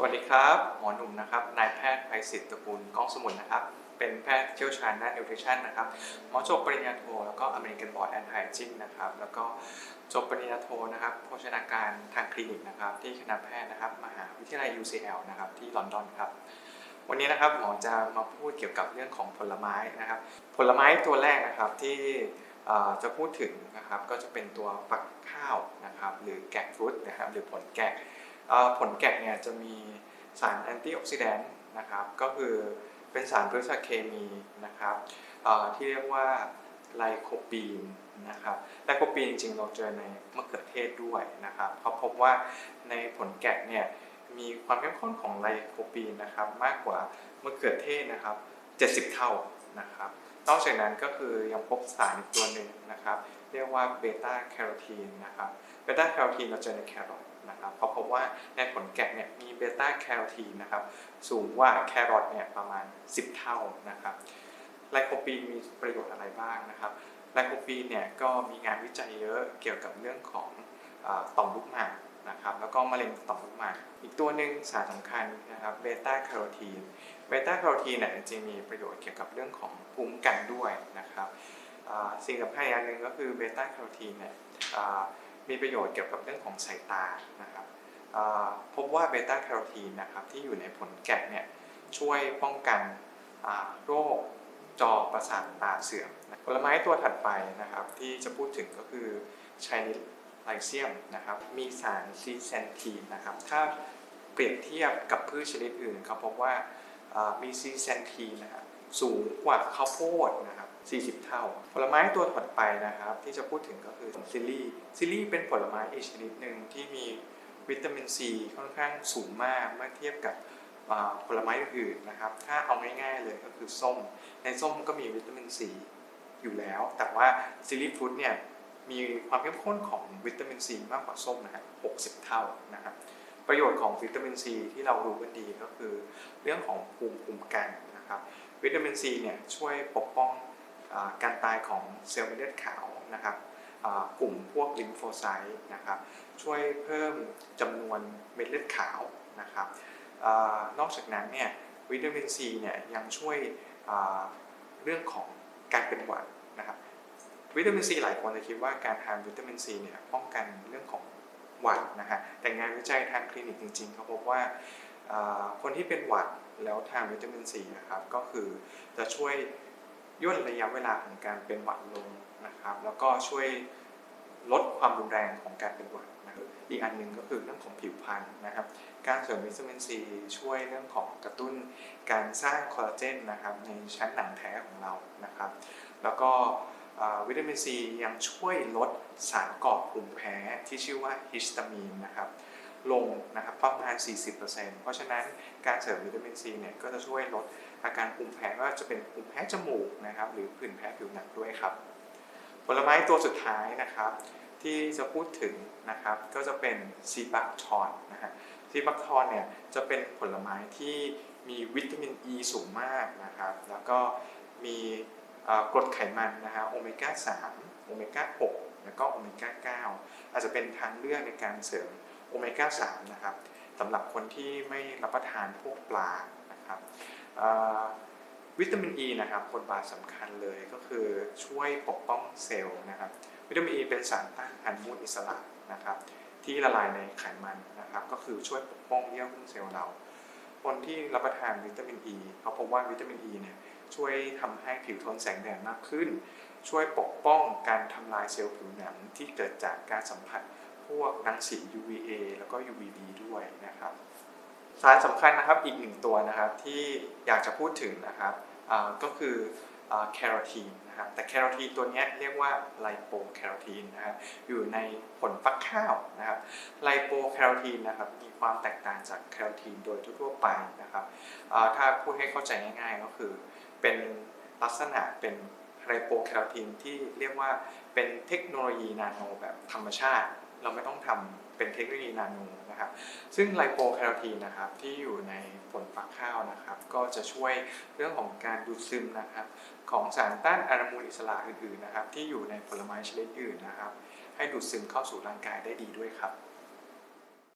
สวัสดีครับ หมอหนุ่มนะครับ นายแพทย์ไพศิษฐ์ตระกูลก้องสมุนนะครับ เป็นแพทย์เชี่ยวชาญด้านนิวทริชั่นนะครับ หมอจบปริญญาโท แล้วก็อเมริกันบอร์ดแอนไฮจินนะครับ แล้วก็จบปริญญาโทนะครับ โภชนาการทางคลินิกนะครับ ที่คณะแพทย์นะครับ มหาวิทยาลัย UCL นะครับที่ลอนดอนครับ วันนี้นะครับหมอจะมาพูดเกี่ยวกับเรื่องของผลไม้นะครับ ผลไม้ตัวแรกนะครับที่จะพูดถึงนะครับก็จะเป็นตัวฝักข้าวนะครับ หรือแกะฟรุตนะครับ หรือผลแกะ ผลแกะเนี่ยจะมีสารแอนตี้ออกซิแดนต์นะครับ ก็คือเป็นสารพฤกษเคมีนะครับที่เรียกว่าไลโคปีนนะครับไลโคปีนจริงๆเราเจอในมะเขือเทศด้วยนะครับเขาพบว่าในผลแกะเนี่ยมีความเข้มข้นของไลโคปีนนะครับมากกว่ามะเขือเทศนะครับ 70 เท่านะครับ นอกจากนั้นก็คือยังพบสารอีกตัวหนึ่งนะครับ เรียกว่าเบต้าแคโรทีนนะครับเบต้าแคโรทีนเราเจอในแครอทนะครับเพราะพบว่าในผลแกะเนี่ยมีเบต้าแคโรทีนนะครับสูงกว่าแครอทเนี่ยประมาณ 10 เท่านะครับไลโคปีนมีประโยชน์อะไรบ้างนะครับไลโคปีนเนี่ยก็มีงานวิจัยเยอะเกี่ยวกับเรื่องของอต่อมลูกหมาก นะครับแล้วก็มะเร็งต่อมลูกหมากอีกตัวหนึ่งสารสำคัญนะครับเบต้าแคโรทีนเบต้าแคโรทีนเนี่ยจริงๆมีประโยชน์เกี่ยวกับเรื่องของภูมิคุ้มกันด้วยนะครับสิ่งสำคัญอย่างหนึ่งก็คือเบต้าแคโรทีนเนี่ยมีประโยชน์เกี่ยวกับเรื่องของสายตานะครับพบว่าเบต้าแคโรทีนนะครับที่อยู่ในผลแกะเนี่ยช่วยป้องกันโรคจอประสาทตาเสื่อมผลไม้ตัวถัดไปนะครับที่จะพูดถึงก็คือชายนิ ไลเซียมนะครับ มีสารซีเซนทีนนะครับ ถ้าเปรียบเทียบกับพืชชนิดอื่นเขาพบว่ามีซีเซนทีนะครับสูงกว่าข้าวโพดนะครับ 40 เท่า ผลไม้ตัวถัดไปนะครับ ที่จะพูดถึงก็คือซิลลี่ซิลลี่เป็นผลไม้อีกชนิดหนึ่งที่มีวิตามินซีค่อนข้างสูงมากเมื่อเทียบกับผลไม้อื่นนะครับ ถ้าเอาง่ายๆเลยก็คือส้ม ในส้มก็มีวิตามินซีอยู่แล้ว แต่ว่าซิลลี่ฟรุตเนี่ย มีความเข้มข้นของวิตามินซีมากกว่าส้มนะฮะ60 เท่านะครับ ประโยชน์ของวิตามินซีที่เรารู้กันดีก็คือ เรื่องของภูมิคุ้มกันนะครับ วิตามินซีเนี่ยช่วยปกป้องอการตายของเซลล์เม็ดเลือดขาวนะครับกลุ่มพวกลิมโฟไซต์นะครับช่วยเพิ่มจำนวนเม็ดเลือดขาวนะครับอนอกจากนั้นเนี่ยวิตามินซีเนี่ยยังช่วยเรื่องของการเป็นหวัดนะครับ วิตามินซีหลายคนจะคิดว่าการทานวิตามินซีเนี่ยป้องกันเรื่องของหวัดนะฮะแต่งานวิจัยทางคลินิกจริงๆเขาพบว่าคนที่เป็นหวัดแล้วทานวิตามินซีนะครับก็คือจะช่วยย่นระยะเวลาของการเป็นหวัดลงนะครับ แล้วก็ช่วยลดความรุนแรงของการเป็นหวัดนะครับอีกอันหนึ่งก็คือเรื่องของผิวพรรณนะครับ การเสริมวิตามินซีช่วยเรื่องของกระตุ้นการสร้างคอลลาเจนนะครับในชั้นหนังแท้ของเรานะครับ แล้วก็ วิตามินซียังช่วยลดสารก่อภูมิแพ้ที่ชื่อว่าฮิสตามีนนะครับลงนะครับประมาณ 40%เพราะฉะนั้นการเสริมวิตามินซีเนี่ยก็จะช่วยลดอาการภูมิแพ้ว่าจะเป็นภูมิแพ้จมูกนะครับหรือผื่นแพ้ผิวหนังด้วยครับ ผลไม้ตัวสุดท้ายนะครับ ที่จะพูดถึงนะครับก็จะเป็นซีบักทอนนะฮะซีบักทอนเนี่ยจะเป็นผลไม้ที่มีวิตามินอ e ีสูงมากนะครับ แล้วก็มี กรดไขมันนะฮะโอเมก้า3โอเมก้า6แล้วก็โอเมก้า9อาจจะเป็นทางเลือกในการเสริมโอเมก้า3นะครับสำหรับคนที่ไม่รับประทานพวกปลานะครับวิตามินอ e ีนะครับบทบาทสำคัญเลยก็คือช่วยปกป้องเซลล์นะครับ วิตามินอ e ีเป็นสารต้านอนุมูลอิสระนะครับ ที่ละลายในไขมันนะครับ ก็คือช่วยปกป้องเยื่อหุ้มเซลล์เรา คนที่รับประทานวิตามินอ e ีเขาพบว่าวิตามินอ e ีเนี่ย ช่วยทำให้ผิวทนแสงแดดมากขึ้น ช่วยปกป้องการทำลายเซลล์ผิวหนังที่เกิดจากการสัมผัสพวกรังสี UVA แล้วก็ UVB ด้วยนะครับ สารสำคัญนะครับอีกหนึ่งตัวนะครับที่อยากจะพูดถึงนะครับก็คือแคโรทีนนะครับแต่แคโรทีนตัวนี้เรียกว่าไลโปแคโรทีนนะครับอยู่ในผลฟักข้าวนะครับไลโปแคโรทีนนะครับมีความแตกต่างจากแคโรทีนโดยทั่วไปนะครับถ้าพูดให้เข้าใจง่ายๆก็คือ เป็นลักษณะเป็นไลโปแคโรทีนที่เรียกว่าเป็นเทคโนโลยีนาโนแบบธรรมชาติ เราไม่ต้องทำเป็นเทคโนโลยีนาโนนะครับซึ่งไลโปแคโรทีนนะครับที่อยู่ในผลฟักข้าวนะครับ ก็จะช่วยเรื่องของการดูดซึมนะครับ ของสารต้านอนุมูลอิสระอื่นๆนะครับ ที่อยู่ในผลไม้ชนิดอื่นนะครับ ให้ดูดซึมเข้าสู่ร่างกายได้ดีด้วยครับ